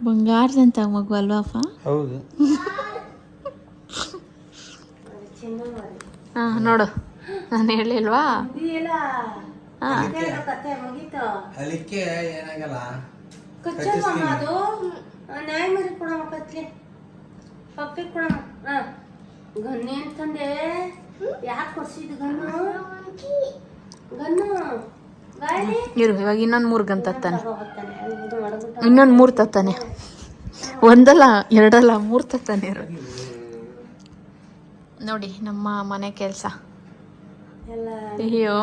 ಬಂಗಾರದಂತ ಮಗು ಅಲ್ವಾಪ್ಪ ಹೌದು. ಹಾಂ ನೋಡು. ನಾನು ಹೇಳಿಲ್ವಾ? ಹಾಂ. ಅದಕ್ಕೆ ಏನಾಗಲ್ಲ. ಅದು. ನಾಯಿ ಮರಿ ಕೊಡಮ್ಮ ಕತ್ಲಿ. ಪಪ್ಪಿ ಕೊಡಮ್ಮ. ಹಾ. ಗನ್ನೆ ಅಂತಂದೆ ಯಾಕೆ ಕೊಡ್ಸಿದ್ ಗನ್ನು ಗನ್ನು ಗಾಳಿ? ಇರು ಇವಾಗ ಇನ್ನೊಂದು ಮೂರು ಗಂತಾನೆ ತತ್ತಾನೆ. ಮಾಡ್ಬಿಟ್ಟು ಇನ್ನೊಂದು ಮೂರು ತತ್ತಾನೆ. ಒಂದಲ್ಲ ಎರಡಲ್ಲ ಮೂರು ತತ್ತಾನೆ ಇರು. ನೋಡಿ ನಮ್ಮ ಮನೆ ಕೆಲಸ. ಅಯ್ಯೋ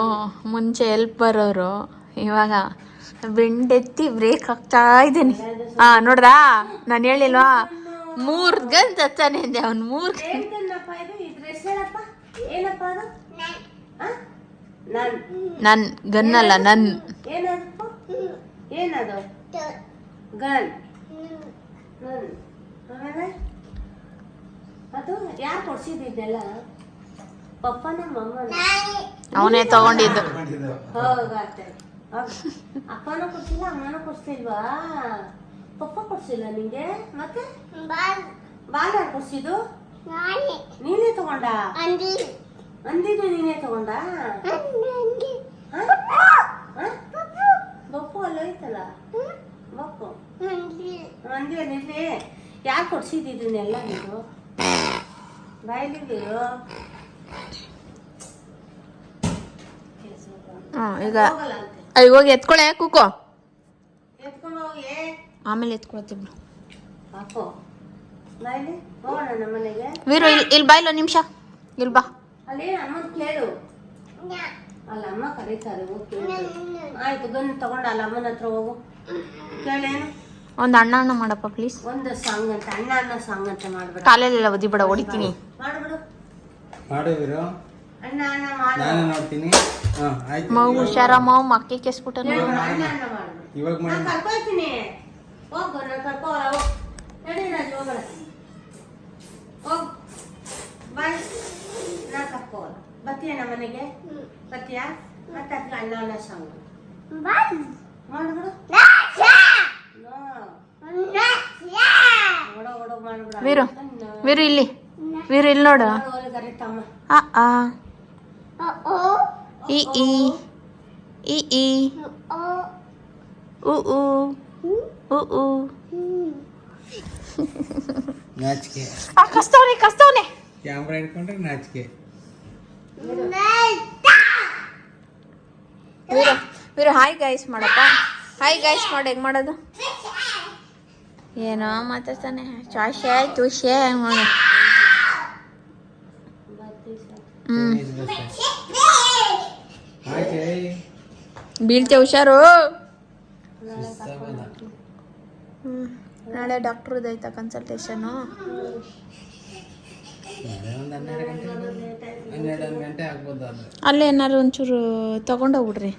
ಮುಂಚೆ ಎಲ್ಪ್ ಬರೋರು ಇವಾಗ ಬೆಂಡೆತ್ತಿ ಬ್ರೇಕ್ ಹಾಕ್ತಾ ಇದ್ದೀನಿ. ಹಾ ನೋಡ್ದಾ? ನಾನು ಹೇಳಿಲ್ವಾ? ಮೂರ್ ಗಂಟೆ ತತ್ತಾನೆ ಅಂದೆ ಅವ್ನು ಮೂರ್? ನನ್. ಗನ್ ಅಲ್ಲ ನನ್. ಏನದು? ಗನ್. ಅದು ಯಾರು ಕೊಡ್ಸಿದ್ದು ಇದೆಲ್ಲ? ಪಪ್ಪನ ಮಮ್ಮನ? ಅವನೇ ತಗೊಂಡಿದ್ದು. ಹೋಗತ್ತೆ ಅಪ್ಪನೂ ಕೊಡ್ಸಿಲ್ಲ ಅಮ್ಮನೂ ಕೊಡ್ಸಿಲ್ವಾ? ಪಪ್ಪ ಕೊಡ್ಸಿಲ್ಲ ನಿಂಗೆ? ಮತ್ತೆ? ಬಾಲ ಯಾರು ಕೊಡ್ಸಿದ್ದು? ನೀನೇ ತಗೊಂಡ? ಅಂದಿದ್ದು ನೀನೇ ತಗೊಂಡ? ಬಪ್ಪು ಅಲ್ಲಿ ಹೋಯ್ತಲ್ಲ ಬಪ್ಪು ಅಂದಿ ನಿಲ್ಲಿ ಯಾರು ಕೊಡ್ಸಿದ್ದನ್ನೆಲ್ಲ ನೀನು? ಬಾಯ್ಲಿ ಹ್ಮ್ ಈಗ ಅಯ್ಯ ಹೋಗಿ ಎತ್ಕೊಳೆ ಕೂಕೋ. ಎತ್ಕೊಂಡು ಹೋಗಿ ಆಮೇಲೆ ಎತ್ಕೊಳ್ತೀವಿ ವೀರು ಇಲ್ಲಿ ಇಲ್ಲಿ ಇಲ್ಲ ನಿಮಿಷ. ಇಲ್ಲಿ ಬಾ. ಅಲ್ಲಿ ಅಮ್ಮನ್ ಕೇಳು. ಅಲ್ಲ ಅಮ್ಮ ಕರೀತಾರೆ ಆಯ್ತು ಗನ್ ತಗೊಂಡ ಅಲ್ಲ ಅಮ್ಮನ ಹತ್ರ ಹೋಗು. ಕೇಳೇನು? ಒಂದು ಅಣ್ಣ ಅಣ್ಣ ಮಾಡಪ್ಪ ಪ್ಲೀಸ್ ಒಂದು ಸಾಂಗ್ ಅಂತ ಅಣ್ಣ ಅಣ್ಣ ಸಾಂಗ್ ಅಂತ ಮಾಡ್ಬೇಡ. ಕಾಲೆಲ್ಲ ಒದಿಬೇಡ ಹೊಡಿತೀನಿ. ಮಾಡ್ಬಿಡು. ಮಾಡಿದ್ರು ಅಣ್ಣ ಅಣ್ಣ ಮಾಡು. ನಾನು ನೋಡ್ತೀನಿ. ಹಾ ಆಯ್ತು. ಮಗು ಹುಷಾರ ಮಾವು ಮಕ್ಕಿ ಕೆಸ್ಬಿಟ್ಟ ಅಣ್ಣ ಅಣ್ಣ ಮಾಡ್ಬಿಡು ಇವಾಗ ಮಾಡಿ ನಾನು ಕರ್ಕೊಳ್ತೀನಿ. ಹೋಗು ನಾನು ಕರ್ಕೋಲ್ಲ ಹೋಗು. ನಡಿ ರಾಜು ಹೋಗೋಣ ಹೋಗು. ಬಾಯ್ ನಾ ಕರ್ಕೋಲ್ಲ ಬತ್ತೀಯ ನಮ್ಮ ಮನೆಗೆ? ಮತ್ತೆ ಅಣ್ಣ ಅಣ್ಣ ಸಾಂಗ್ ಓಡ ಮಾಡ್ಬಿಡ. ವೀರು ವೀರು ಇಲ್ಲಿ. ವೀರು ಇಲ್ಲಿ ನೋಡು. ಆ ಆ ಇ ಈ ಇ ಈ ಉ ಉ ಉ ಉ ನಾಚಿಕೆ. ಆ ಕಸ್ತವನೆ ಕಸ್ತವನೆ ಕ್ಯಾಮ್ರಾ ಹಿಡ್ಕೊಂಡ್ರೆ ನಾಚಿಕೆ. ವೀರು ವೀರು ಹಾಯ್ ಗಾಯ್ಸ್ ಮಾಡಪ್ಪ. ಹಾಯ್ ಗಾಯ್ಸ್ ಮಾಡಿ ಹೆಂಗ್ ಮಾಡೋದು? ಏನೋ ಮಾತಾಡ್ತಾನೆ. ಚಾಶೆ ಆಯ್ತು ಆಯ್ತು ಬೀಳ್ತೆ ಹುಷಾರು? ನಾಳೆ ಡಾಕ್ಟ್ರದ್ದು ಐತ ಕನ್ಸಲ್ಟೇಷನು ಅಲ್ಲೇ ಏನಾರು ಒಂಚೂರು ತಗೊಂಡೋಗ್ಬಿಡ್ರಿ.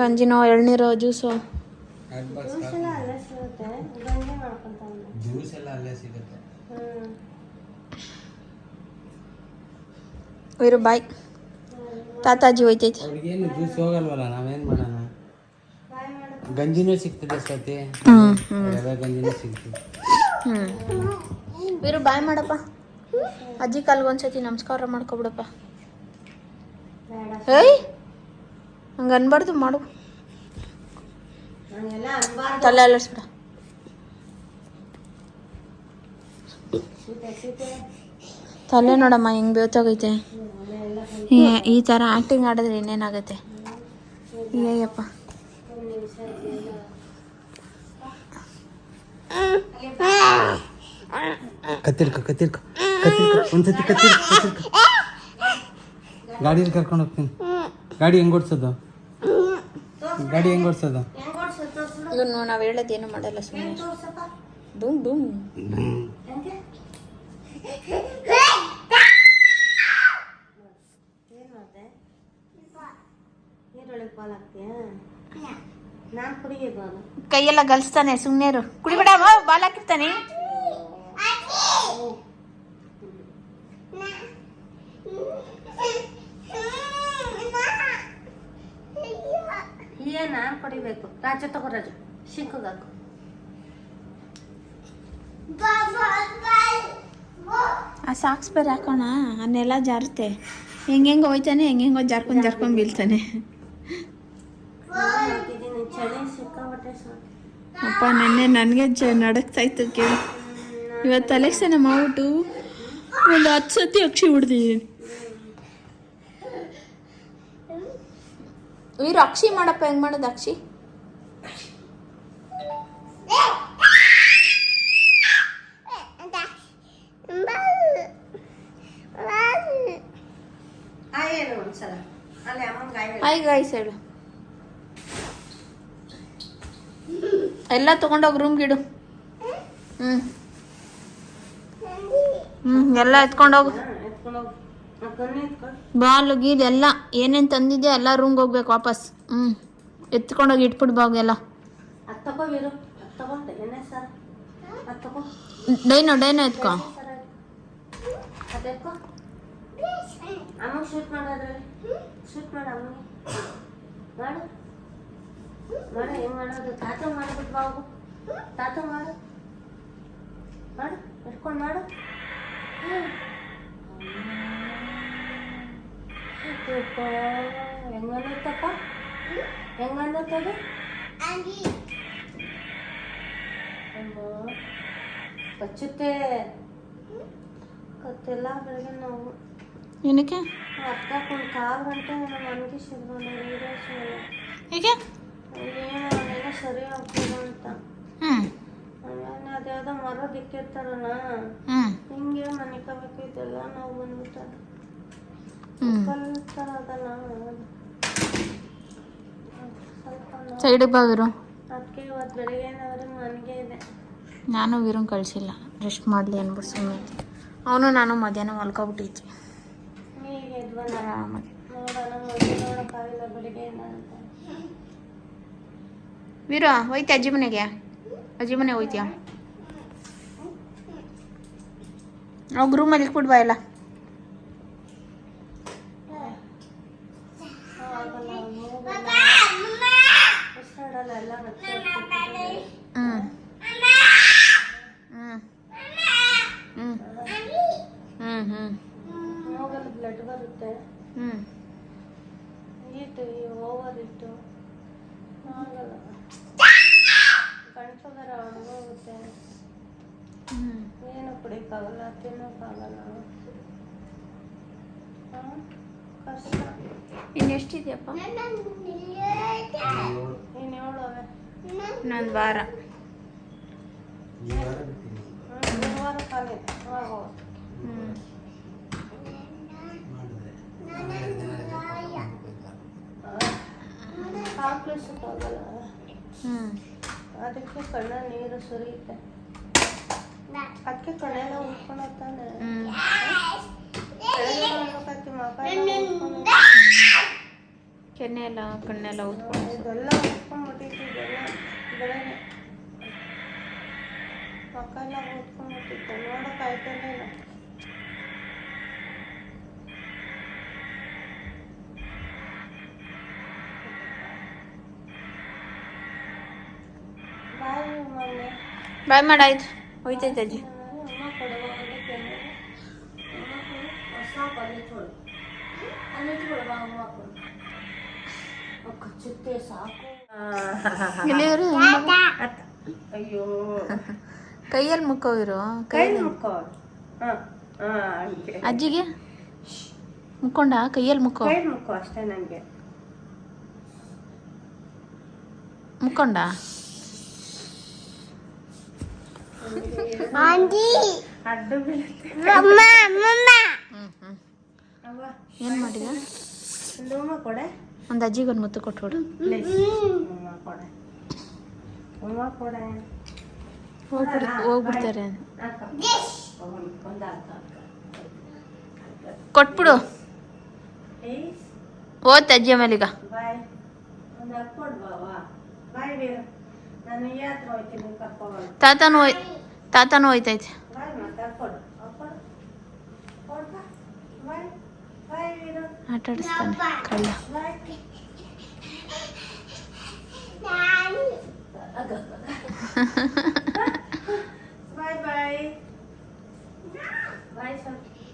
ಗಂಜಿನೋ ಎಳ್ನೀರೋ ಜ್ಯೂಸ್ ಎಲ್ಲ ಅಲ್ಲೇ ಸಿಗುತ್ತೆ ವೀರು ಬಾಯ್ ತಾತಾಜಿ ಹೋಯ್ತೈತೆ. ಅವ್ರಿಗೇನು ಜ್ಯೂಸ್ ಹೋಗಲ್ವಲ್ಲ ನಾವೇನು ಮಾಡೋಣ? ಗಂಜಿನೂ ಸಿಗ್ತದೆ ಸತಿ ರವೆ ಗಂಜಿನೂ ಸಿಗ್ತದೆ. ಹ್ಮ್. ವೀರು ಬಾಯ್ ಮಾಡಪ್ಪ. ಅಜ್ಜಿ ಕಾಲ್ಗೆ ಒಂದ್ಸತಿ ನಮಸ್ಕಾರ ಮಾಡ್ಕೊಬಿಡಪ್ಪ. ಏಯ್ ಹಂಗೆ ಅನ್ಬಾರ್ದು ಮಾಡು. ತಲೆ ಅಲ್ಲಿಸ್ಬಿಡ ತಲೆ ನೋಡಮ್ಮ ಹೆಂಗ್ ಬೇವ್ತೋಗೈತೆ. ಈ- ತರ ಥರ ಆ್ಯಕ್ಟಿಂಗ್ ಆಡಿದ್ರೆ ಇನ್ನೇನಾಗತ್ತೆ ಏಯಪ್ಪ ಕತ್ತಿರ್ಕ ಕತ್ತಿರ್ಕ ಕತ್ತಿರ್ಕ ಒಂದ್ಸತಿ ಕತ್ತಿರ್ಕ ಕತ್ತಿರ್ಕ. ಗಾಡಿಯಲ್ಲಿ ಕರ್ಕೊಂಡು ಹೋಗ್ತೀನಿ. ಗಾಡಿ ಹೆಂಗ್ ಓಡಿಸೋದು? ಗಾಡಿ ಹೆಂಗ್ ಓಡಿಸೋದು? ಇವನು ನಾವು ಹೇಳೋದೇನು ಮಾಡಲ್ಲ ಸುಮ್ಮನೆ ಡುಮ್ ಡುಮ್ ಹೆಂಗೆ ಏನ್ ಮಾಡ್ದೆ ನೀರೊಳಗೆ ಪಾಲ್ ಹಾಕ್ತೀಯ? ನಾನು ಕುಡಿಗೆ ಬಾಲು. ಕೈಯೆಲ್ಲ ಗಲ್ಸ್ತಾನೆ ಸುಮ್ಮನೆರು ಕುಡಿಬೇಡ ಬಾಲ್ ಹಾಕಿರ್ತಾನೆ. ಏನ್ ನಾನು ಕುಡಿಬೇಕು. ರಾಜ ತಗೋ ರಾಜ. ಶಿಂಕಗ್ ಹಾಕು. ಆ ಸಾಕ್ಸ್ ಬೇರೆ ಹಾಕೋಣ ಅನ್ನೆಲ್ಲ ಜಾರುತ್ತೆ. ಹೆಂಗೆಂಗೆ ಹೋಯ್ತಾನೆ ಹೆಂಗೆಂಗೋ ಜಾರ್ಕೊಂಡು ಜಾರ್ಕೊಂಡು ಬೀಳ್ತಾನೆ. ಅಪ್ಪ ನೆನ್ನೆ ನನಗೆ ಜ ನಡಕ್ತಾ ಇತ್ತು ಕೇಳಿ. ಇವತ್ತು ಅಲೆಕ್ಷನ್ ಮಾಡ್ಬಿಟ್ಟು ಒಂದು ಹತ್ತು ಸತಿ ಅಕ್ಷಿ ಹೊಡ್ದಿದ್ದೀನಿ ವೀರು ಅಕ್ಷಿ ಮಾಡಪ್ಪ ಹೆಂಗೆ ಮಾಡೋದು ಅಕ್ಷಿ? ಹಾಯ್ ಆಯ್ ಗಾಯ್ಸ್ ಹೇಳು. ಎಲ್ಲ ತಗೊಂಡೋಗಿ ರೂಮ್ ಗಿಡು. ಹ್ಞೂ ಹ್ಞೂ ಎಲ್ಲ ಎತ್ಕೊಂಡೋಗು ಬಾಲು ಗೀಲ್ ಎಲ್ಲ ಏನೇನು ತಂದಿದ್ಯಾ ಎಲ್ಲ ರೂಮ್ಗೆ ಹೋಗ್ಬೇಕು ವಾಪಸ್. ಹ್ಞೂ ಎತ್ಕೊಂಡೋಗಿ ಇಟ್ಬಿಡು ಬಾಗ್ ಎಲ್ಲ. ಅದು ತಗೋ ವೀರು. ಅದು ತಗೊಂಡೆ ಎಣ್ಣೆ ಸರ್. ಅದು ತಗೋ. ಡೈನೋ ಡೈನೋ ಎತ್ಕೊ. ಶೂಟ್ ಶೂಟ್ ಮಾಡು. ಮಾಡು ಮಾಡು ಹೆಂಗ್ ಮಾಡೋದು ತಾತ ಮಾಡ್ಬಿಟ್ಟು ಬಾಬು ತಾತ ಮಾಡು ಮಾಡು ಎತ್ಕೊಂಡು ಮಾಡು ಹೆಂಗನ್ನತ್ತಪ್ಪ ಹೆಂಗನ್ನತ್ತದು ಅಮ್ಮ ಕಚ್ಚುತ್ತೆ ಕತ್ತೆಲ್ಲ ಬೆಳಗ್ಗೆ ನಾವು ಏನಕ್ಕೆ ಹತ್ಕೊಂಡು ಕಾಲು ಗಂಟೆ ನಮ್ಮ ಮನೆಗೆ ಶಿರ್ಬಂದ ಹೇಗೆ ಏನೋ ಅವನೆಲ್ಲ ಸರಿ ಆಗ್ತದ ಅಂತ ಆಮೇಲೆ ಅದ್ಯಾವುದೋ ಮರ ದಿಕ್ಕಿರ್ತಾರಲ್ಲ ಹಿಂಗೆ ಮನೆ ಕಬೇಕು ಇದೆಲ್ಲ ನಾವು ಬಂದ್ಬಿಟ್ಟಾರ ಹ್ಞೂ ಕಲ್ತಾರ ಅದಲ್ಲ ಸೈಡಿಗೆ ಬಾಗಿರು ಅದಕ್ಕೆ ಇವತ್ತು ಬೆಳಿಗ್ಗೆನವರೆಗೆ ಮನೆಗೆ ಇದೆ. ನಾನು ವೀರನ್ ಕಳಿಸಿಲ್ಲ. ರೆಸ್ಟ್ ಮಾಡಲಿ ಅಂದ್ಬಿಟ್ಟು ಸುಮ್ಮನೆ ಅವನು ನಾನು ಮಧ್ಯಾಹ್ನ ಮಲ್ಕೊಬಿಟ್ಟಿದ್ವಿ. ಆರಾಮಾಗಿ. ನೋಡೋಣ ಮದುವೆ ಬೆಳಿಗ್ಗೆ ಅಂತ ವೀರ ಹೋಯ್ತೆ ಅಜ್ಜಿ ಮನೆಗೆ? ಅಜ್ಜಿ ಮನೆಗೆ ಹೋಯ್ತೀಯ ಅವ್ರ ರೂಮಲ್ಲಿ ಇಟ್ಬಿಡ್ ಬಾ ಎಲ್ಲ. ಹ್ಞೂ ಹ್ಞೂ ಹ್ಞೂ ಹ್ಞೂ ಹ್ಮ್ ಹ್ಮ್ ಹ್ಮ್ ಹ್ಮ್ ಹ್ಮ್ ಮೂಗಲ್ಲಿ ಬ್ಲಡ್ ಬರುತ್ತೆ ಹ್ಮ್ ಹೀಟ್ ಓವರ್ ಇಟ್ಟು ಆಗಲ್ಲ ಕಣ್ಸೋದರ ಹೋಗುತ್ತೆ ಹ್ಮ್ ಏನು ಕುಡಿಯೋಕ್ಕಾಗಲ್ಲ ತಿನ್ನೋಕ್ಕಾಗಲ್ಲ ಹಾ? ಕಷ್ಟ ಇನ್ನೆಷ್ಟಿದೆಯಪ್ಪ ಇನ್ನು ಹೇಳವೆ ಇನ್ನೊಂದು ವಾರ ಗುರುವಾರ ಖಾಲಿ ಹೋಗೋ ಹ್ಮ್ ಹಾಕ್ಲಿಸಕ್ಕಾಗಲ್ಲ ಹ್ಮ್ ಅದಕ್ಕೆ ಕಣ್ಣ ನೀರು ಸುರಿಯುತ್ತೆ ಅದಕ್ಕೆ ಕಣ್ಣೆಲ್ಲ ಉಟ್ಕೊಂಡೋಗ್ತಾನೆ ಹ್ಮ್ ಮಕ ಕೆನ್ನೆ ಎಲ್ಲ ಕಣ್ಣೆಲ್ಲ ಊದ್ಕೊಂಡು ಇದೆಲ್ಲ ಉಟ್ಕೊಂಡ್ಬಿಟ್ಟಿತ್ತು ಇದೆಲ್ಲ ಬೆಳಗ್ಗೆ ಮಕ ಎಲ್ಲ ಉಟ್ಕೊಂಡ್ಬಿಟ್ಟಿತ್ತು ನೋಡಕ್ ಬಾಯ್ ಮಾಡಾಯ್ತು ಹೋಯ್ತೈತೆ ಅಜ್ಜಿ. ಅಯ್ಯೋ. ಕೈಯಲ್ಲಿ ಮುಕ್ಕವಿರು ಕೈ ಮುಕ್ಕೋ ಹಾ ಹಾ ಅಜ್ಜಿಗೆ? ಮುಕ್ಕೊಂಡ ಕೈಯಲ್ಲಿ ಮುಕ್ಕೋ ಕೈ ಮುಕ್ಕೋ ಅಷ್ಟೇ ನನಗೆ ಮುಕ್ಕೊಂಡ ಅಡ್ಡ ಬೀಳುತ್ತೆ. ಏನು ಮಾಡಿದ? ಕೊಡೆ. ಒಂದು ಅಜ್ಜಿಗೆ ಒಂದು ಮುತ್ತು ಕೊಟ್ಬಿಡು. ಕೊಡೆ ಕೊಡೆ. ಹೋಗ್ಬಿಡ್ ಹೋಗ್ಬಿಡ್ತಾರೆ. ಕೊಟ್ಬಿಡು. ಓದ್ ಅಜ್ಜಿ ಆಮೇಲೆ ಈಗ ತಾತನೂ ಹೋಯ್ ತಾತನೂ ಹೋಯ್ತೈತೆ ಬಾಯ್ ಮತ್ತೆ ಕೊಡು ಕೊಡು ಕೊಡ್ಬಾ ಬಾಯ್ ಬಾಯ್ ವೀರ ಆಟ ಆಡಿಸ್ತಾನೆ ಕಳ್ಳ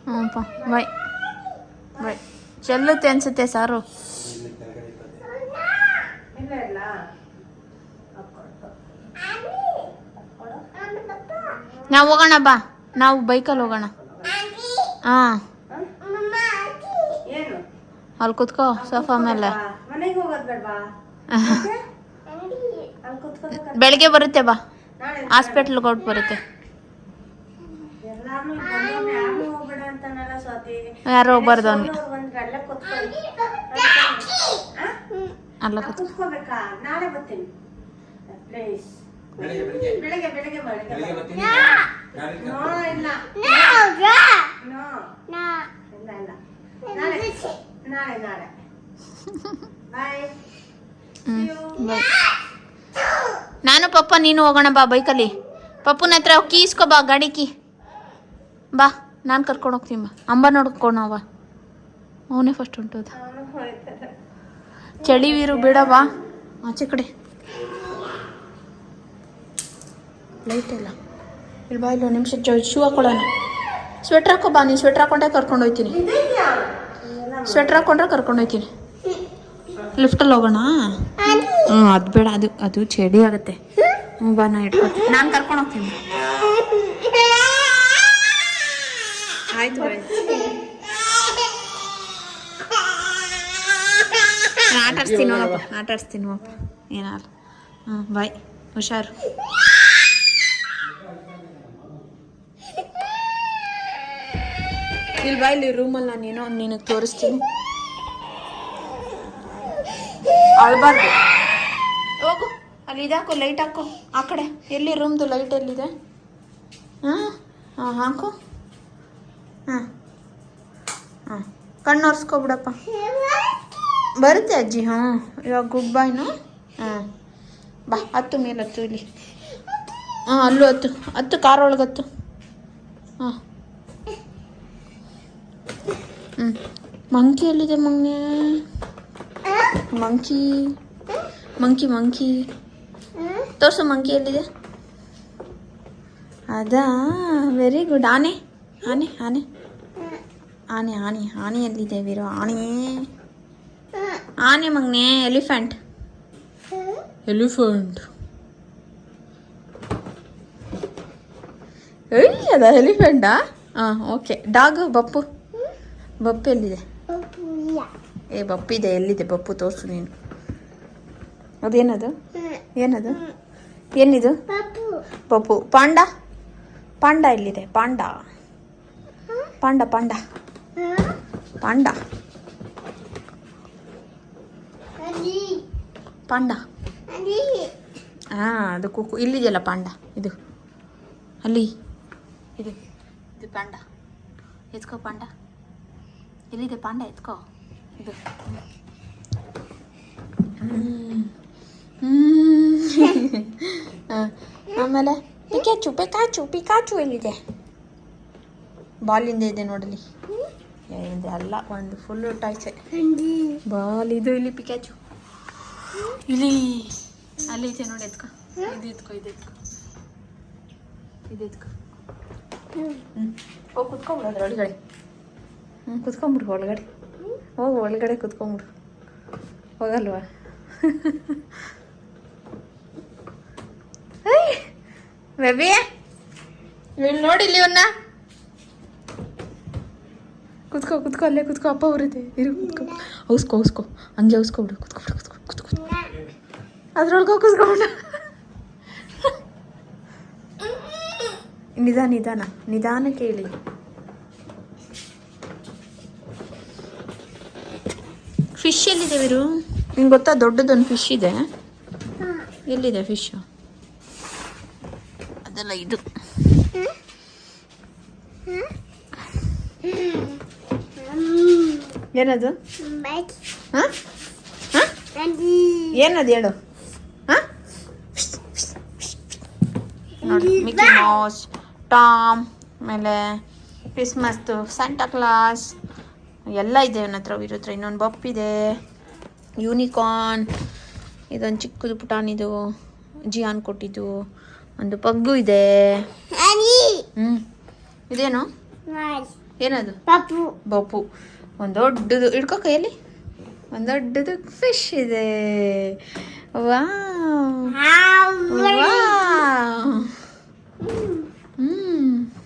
ಹ್ಞೂಪ್ಪ ಬಾಯ್. ಬಾಯ್. ಚೆಲ್ಲುತ್ತೆ ಅನ್ಸುತ್ತೆ ಸಾರು ಇಲ್ಲ ಇಲ್ಲ ಕೊಡು ನಾವು ಹೋಗೋಣ ಬಾ. ನಾವು ಬೈಕಲ್ಲಿ ಹೋಗೋಣ. ಹಾಂ ಏನು? ಅಲ್ಲಿ ಕುತ್ಕೋ ಸೋಫಾ ಮೇಲೆ. ಬೆಳಗ್ಗೆ ಬರುತ್ತೆ ಬಾ. ಹಾಸ್ಪಿಟ್ಲ್ ಕೊಟ್ ಹೊಟ್ಟು ಬರುತ್ತೆ ಯಾರೋ ಹೋಗ್ಬಾರ್ದು ಅವ್ನಿಗೆ ಅಲ್ಲೇ ಕುತ್ಕೋಬೇಕಾ? ನಾಳೆ ಬರ್ತೀನಿ. ಪ್ಲೀಸ್ ಬೆಳಿಗ್ಗೆ ಬೆಳಿಗ್ಗೆ. ಬೆಳಗ್ಗೆ ಬೆಳಗ್ಗೆ ಬೆಳಿಗ್ಗೆ ಬೆಳಗ್ಗೆ ಬರ್ತೀನಿ ಗಾಡಿ ನೋ ಇಲ್ಲ. ನೋ ಇಲ್ಲ ಇಲ್ಲ. ನಾಳೆ. ನಾಳೆ ನಾಳೆ. ಬಾಯ್ ಹ್ಞೂ ಬಾಯ್ ನಾನು ಪಪ್ಪ ನೀನು ಹೋಗೋಣ ಬಾ ಬೈಕಲ್ಲಿ. ಪಪ್ಪನ ಹತ್ರ ಕೀ ಇಸ್ಕೊ ಬಾ ಗಾಡಿ ಕೀ ಬಾ ನಾನು ಕರ್ಕೊಂಡು ಹೋಗ್ತೀನಿ ಬಾ. ಅಂಬ ನೋಡ್ಕೊಣವ ಅವನೇ ಫಸ್ಟ್ ಉಂಟು ಚಳಿ ವೀರು ಬೇಡ ಬಾ ಆಚೆ ಕಡೆ. ಲೈಟ್ ಇಲ್ಲ. ಇಲ್ಲಿ ಬಾ ಇಲ್ಲ ನಿಮಿಷ ಜೊ ಶೂ ಹಾಕೊಳ್ಳೋಣ. ಸ್ವೆಟ್ರ್ ಹಾಕೋ ಬಾ, ನೀನು ಸ್ವೆಟ್ರ್ ಹಾಕೊಂಡೆ ಕರ್ಕೊಂಡು ಇದೆಯಾ ಸ್ವೆಟ್ರ್ ಹಾಕೊಂಡ್ರೆ ಕರ್ಕೊಂಡು ಹೋಗ್ತೀನಿ ಲಿಫ್ಟಲ್ಲಿ ಹೋಗೋಣ? ಹ್ಞೂ ಅದು ಬೇಡ, ಅದು ಅದು ಚಳಿ ಆಗುತ್ತೆ. ಹ್ಞೂ ಬಾ, ನಾ ಇಟ್ಕೊತೀನಿ ನಾನು ಕರ್ಕೊಂಡು ಹೋಗ್ತೀನಿ. ಆಯ್ತು ಆಟಾಡ್ಸ್ತೀನಿ ಆಟ ಆಡಿಸ್ತೀನಿ ನೋಡಪ್ಪ. ಆಟ ಆಡಿಸ್ತೀನಿ ನೋಡಪ್ಪ. ಏನಲ್ಲ ಹ್ಞೂ ಬಾಯ್. ಹುಷಾರು. ಇಲ್ಲಿ ಬಾ ಇಲ್ಲಿ ರೂಮಲ್ಲಿ ನಾನು ಏನೋ ನಿನಗೆ ತೋರಿಸ್ತೀನಿ. ಅಳ್ಬಾರ್ದು. ಹೋಗು, ಅಲ್ಲಿ ಇದಾಕು ಲೈಟ್ ಹಾಕು. ಆ ಕಡೆ, ಎಲ್ಲಿ ರೂಮ್ದು ಲೈಟ್ ಎಲ್ಲಿದೆ ಹಾಂ? ಹಾಂ, ಹಾಕು. ಹಾಂ. ಹಾಂ. ಕಣ್ಣು ಒರೆಸ್ಕೊಬಿಡಪ್ಪ ಬರುತ್ತೆ ಅಜ್ಜಿ, ಹಾಂ. ಇವಾಗ ಗುಡ್ ಬಾಯ್ನು ಹಾಂ. ಬಾ, ಹತ್ತು ಮೇಲೆ ಹತ್ತು ಇಲ್ಲಿ. ಹಾಂ, ಅಲ್ಲೂ ಹತ್ತು. ಹತ್ತು ಕಾರ್ ಒಳಗೆ ಹತ್ತು. ಹಾಂ. ಹ್ಞೂ ಮಂಕಿ ಎಲ್ಲಿದೆ ಮಂಗ್ನೆ? ಮಂಕಿ ಮಂಕಿ ಮಂಕಿ ತೋರಿಸು ಮಂಕಿ ಎಲ್ಲಿದೆ? ಅದಾ? ವೆರಿ ಗುಡ್ ಆನೆ. ಆನೆ ಆನೆ. ಆನೆ ಆನೆ ಆನೆ ಎಲ್ಲಿದೆ ವೀರು? ಆನೆ. ಆನೆ ಮಗ್ನೆ ಎಲಿಫೆಂಟ್. ಎಲಿಫೆಂಟ್. ಏಯ್ ಅದ ಎಲಿಫೆಂಟಾ? ಹಾಂ ಓಕೆ. ಡಾಗ್ ಬಪ್ಪು. ಬಪ್ಪು ಎಲ್ಲಿದೆ? ಏ ಬಪ್ಪಿದೆ ಎಲ್ಲಿದೆ? ಬಪ್ಪು ತೋರಿಸು ನೀನು. ಅದೇನದು? ಏನದು? ಏನಿದು? ಪಪ್ಪು ಪಾಂಡ? ಪಾಂಡ ಎಲ್ಲಿದೆ? Panda. Panda panda. Panda. Panda. ಹಾಂ ಅದು ಕುಕ್ಕು ಇಲ್ಲಿದೆಯಲ್ಲ ಪಾಂಡ ಇದು. ಅಲ್ಲಿ. ಇದು ಇದು ಪಾಂಡ. ಎತ್ಕೋ ಪಾಂಡ. ಎಲ್ಲಿದೆ ಪಾಂಡ? ಎತ್ಕೋ. ಇದು. ಆಮೇಲೆ ಪಿಕಾಚು ಪಿಕಾಚು ಪಿಕಾಚು ಎಲ್ಲಿದೆ? ಬಾಲಿಂದ ಇದೆ ನೋಡಲಿ ಏನಿದೆ ಅಲ್ಲ, ಒಂದು ಫುಲ್ಲು ಟಾಯ್ಸೆ ಬಾಲ್ ಇದು ಇಲ್ಲಿ ಪಿಕಾಚು ಇಲ್ಲಿ. ಅಲ್ಲಿ ಇದೆ ನೋಡಿ, ಎತ್ಕೊ. ಇದು ಎತ್ಕೊ ಇದು ಎತ್ಕೊ. ಇದು ಎತ್ಕೊ. ಹ್ಞೂ ಹೋಗಿ ಕುತ್ಕೊಂಬಿಡೋದ್ರೊಳಗಡೆ ಹ್ಞೂ ಕುತ್ಕೊಂಬಿಡು ಒಳಗಡೆ. ಹೋಗಿ ಒಳಗಡೆ ಕುತ್ಕೊಂಬಿಡು. ಹೋಗಲ್ವಾ? ಬೇಬಿ. ಇಲ್ಲಿ ನೋಡಿ ಇಲ್ಲಿ ಇವನ್ನ ಕುತ್ಕೋ ಕುತ್ಕೋ, ಅಲ್ಲೇ ಕುತ್ಕೋ, ಅಪ್ಪ ಬರುತ್ತೆ ಇರು, ಕುತ್ಕೋ. ಔಸ್ಕೋ ಔಸ್ಕೋ. ಹಂಗೆ ಔಸ್ಕೊಬಿಡು ಕುತ್ಕೊಬಿಡು ಕುತ್ಕೋ, ಕುತ್ಕೊ ಅದ್ರೊಳಗೆ ಕುತ್ಕೊಂಬಿಡು. ನಿಧಾನ ನಿಧಾನ. ನಿಧಾನ ಕೇಳಿ ಫಿಶ್ ಎಲ್ಲಿದೆ ವೀರು ನಿಮ್ಗೆ ಗೊತ್ತಾ? ದೊಡ್ಡದೊಂದು ಫಿಶ್ ಇದೆ. ಎಲ್ಲಿದೆ ಫಿಶ್ ಅದೆಲ್ಲ ಇದು. ಏನದು? ಹಾಂ? ಹಾಂ? ಏನದು ಹೇಳು? ಹಾಂ? ನೋಡಿ ಮಿಕ್ಕಿ ಮೌಸ್ ಟಾಮ್ ಆಮೇಲೆ ಕ್ರಿಸ್ಮಸ್ದು ಸ್ಯಾಂಟಾ ಕ್ಲಾಸ್ ಎಲ್ಲ ಇದೆ ಅವನ ಹತ್ರ ಇರೋತ್ರ ಇನ್ನೊಂದು ಬಪ್ ಇದೆ. ಯೂನಿಕಾರ್ನ್ ಇದೊಂದು ಚಿಕ್ಕದು ಪುಟಾಣಿದು ಜಿಯಾನ್ ಕೊಟ್ಟಿದ್ದು ಒಂದು ಪಗ್ಗು ಇದೆ. ಹ್ಞೂ ಇದೇನು? ಏನದು? ಪಪ್ಪು. ಬಪ್ಪು. ಒಂದು ದೊಡ್ಡದು. ಹಿಡ್ಕೋ ಕೈಯಲ್ಲಿ. ಒಂದು ದೊಡ್ಡದು ಫಿಶ್ ಇದೆ. ವಾ ಹ್ಞೂ